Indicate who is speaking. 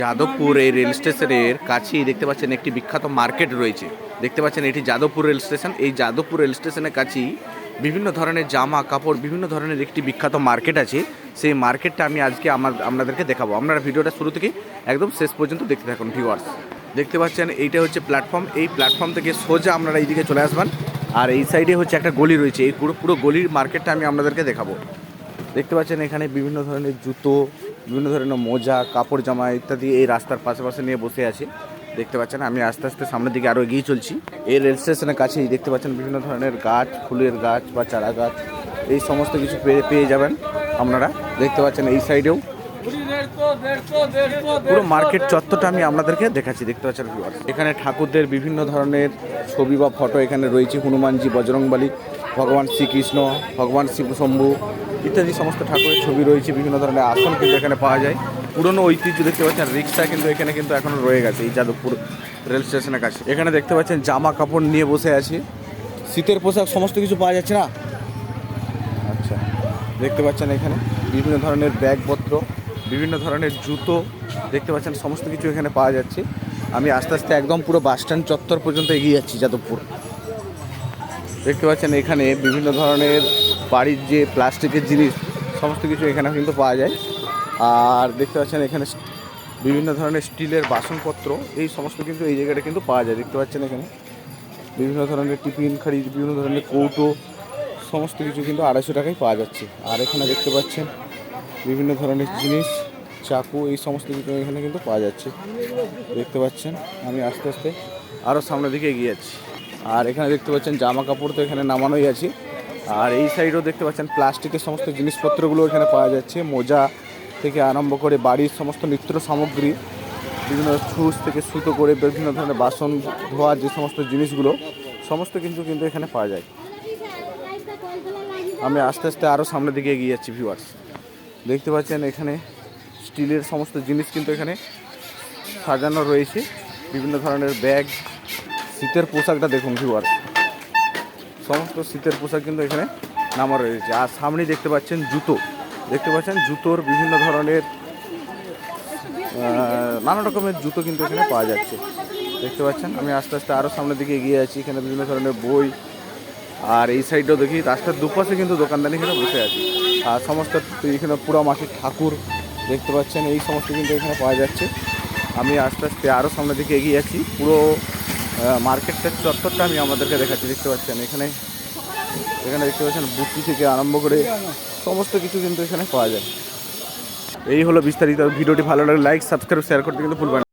Speaker 1: যাদবপুর এই রেল স্টেশনের কাছেই দেখতে পাচ্ছেন একটি বিখ্যাত মার্কেট রয়েছে। দেখতে পাচ্ছেন এটি যাদবপুর রেল স্টেশন। এই যাদবপুর রেল স্টেশনের কাছেই বিভিন্ন ধরনের জামা কাপড়, বিভিন্ন ধরনের একটি বিখ্যাত মার্কেট আছে। সেই মার্কেটটা আমি আজকে আমার, আপনাদেরকে দেখাবো। আপনারা ভিডিওটা শুরু থেকে একদম শেষ পর্যন্ত দেখতে থাকুন ভিউয়ার্স দেখতে পাচ্ছেন, এইটা হচ্ছে প্ল্যাটফর্ম এই প্ল্যাটফর্ম থেকে সোজা আপনারা এইদিকে চলে আসবেন। আর এই সাইডে হচ্ছে একটা গলি রয়েছে। এই পুরো পুরো গলির মার্কেটটা আমি আপনাদেরকে দেখাবো। দেখতে পাচ্ছেন এখানে বিভিন্ন ধরনের জুতো বিভিন্ন ধরনের মোজা, কাপড় জামা ইত্যাদি এই রাস্তার পাশে পাশে নিয়ে বসে আছে। দেখতে পাচ্ছেন, আমি আস্তে আস্তে সামনের দিকে আরও এগিয়ে চলছি। এই রেল স্টেশনের কাছেই দেখতে পাচ্ছেন বিভিন্ন ধরনের গাছ, ফুলের গাছ বা চারা গাছ এই সমস্ত কিছু পেয়ে পেয়ে যাবেন আপনারা। দেখতে পাচ্ছেন এই সাইডেও পুরো মার্কেট চত্বরটা আমি আপনাদেরকে দেখাচ্ছি দেখতে পাচ্ছেন এখানে ঠাকুরদের বিভিন্ন ধরনের ছবি বা ফটো এখানে রয়েছে হনুমানজি বজরংবলী ভগবান শ্রীকৃষ্ণ ভগবান শিবশম্ভু ইত্যাদি সমস্ত ঠাকুরের ছবি রয়েছে বিভিন্ন ধরনের আসন কিন্তু এখানে পাওয়া যায়। পুরনো ঐতিহ্য দেখতে পাচ্ছেন রিক্সা কিন্তু এখানে কিন্তু এখনও রয়ে গেছে এই যাদবপুর রেল স্টেশনের কাছে। এখানে দেখতে পাচ্ছেন জামা কাপড় নিয়ে বসে আছে। শীতের পোশাক সমস্ত কিছু পাওয়া যাচ্ছে না? আচ্ছা দেখতে পাচ্ছেন এখানে বিভিন্ন ধরনের ব্যাগপত্র। বিভিন্ন ধরনের জুতো, দেখতে পাচ্ছেন সমস্ত কিছু এখানে পাওয়া যাচ্ছে। আমি আস্তে আস্তে একদম পুরো বাস স্ট্যান্ড চত্বর পর্যন্ত এগিয়ে যাচ্ছি, যাদবপুর। দেখতে পাচ্ছেন এখানে বিভিন্ন ধরনের বাড়ির যে প্লাস্টিকের জিনিস, সমস্ত কিছু এখানে কিন্তু পাওয়া যায়। আর দেখতে পাচ্ছেন এখানে বিভিন্ন ধরনের স্টিলের বাসনপত্র, এই সমস্ত কিন্তু এই জায়গাটা কিন্তু পাওয়া যায়, দেখতে পাচ্ছেন এখানে। বিভিন্ন ধরনের টিফিন খাড়ি বিভিন্ন ধরনের কৌটো, সমস্ত কিছু কিন্তু আড়াইশো টাকায় পাওয়া যাচ্ছে। আর এখানে দেখতে পাচ্ছেন বিভিন্ন ধরনের জিনিস, চাকু, এই সমস্ত কিছু এখানে কিন্তু পাওয়া যাচ্ছে। দেখতে পাচ্ছেন, আমি আস্তে আস্তে আরও সামনের দিকে এগিয়ে যাচ্ছি। আর এখানে দেখতে পাচ্ছেন, জামা কাপড় তো এখানে নামানোই আছে। আর এই সাইডেও দেখতে পাচ্ছেন, প্লাস্টিকের সমস্ত জিনিসপত্রগুলো এখানে পাওয়া যাচ্ছে। মোজা থেকে আরম্ভ করে বাড়ির সমস্ত নিত্য সামগ্রী, বিভিন্ন ছুঁচ থেকে সুতো করে বিভিন্ন ধরনের বাসন ধোয়ার যে সমস্ত জিনিসগুলো, সমস্ত কিন্তু কিন্তু এখানে পাওয়া যায়। আমি আস্তে আস্তে আরও সামনের দিকে এগিয়ে যাচ্ছি ভিউয়ার্স দেখতে পাচ্ছেন এখানে স্টিলের সমস্ত জিনিস কিন্তু এখানে সাজানো রয়েছে। বিভিন্ন ধরনের ব্যাগ, শীতের পোশাকটা দেখুন ভিউয়ার্স সমস্ত শীতের পোশাক কিন্তু এখানে নামা রয়েছে। আর সামনেই দেখতে পাচ্ছেন জুতো। দেখতে পাচ্ছেন জুতোর বিভিন্ন ধরনের নানা রকমের জুতো কিন্তু এখানে পাওয়া যাচ্ছে। দেখতে পাচ্ছেন, আমি আস্তে আস্তে আরও সামনের দিকে এগিয়ে আছি। এখানে বিভিন্ন ধরনের বই আর এই সাইডেও দেখি, রাস্তার দুপাশে কিন্তু দোকানদানি এখানে বসে আছে। আর সমস্ত এখানে পুরো মাটির ঠাকুর দেখতে পাচ্ছেন, এই সমস্ত কিন্তু এখানে পাওয়া যাচ্ছে। আমি আস্তে আস্তে আরও সামনের দিকে এগিয়ে আছি। পুরো মার্কেটটার চত্বরটা আমি আমাদেরকে দেখাচ্ছি, দেখতে পাচ্ছেন। এখানে এখানে দেখতে পাচ্ছেন বুটি থেকে আরম্ভ করে সমস্ত কিছু কিন্তু এখানে পাওয়া যায়। এই হলো বিস্তারিত। ভিডিওটি ভালো লাগলে লাইক সাবস্ক্রাইব শেয়ার করতে কিন্তু ভুলবেন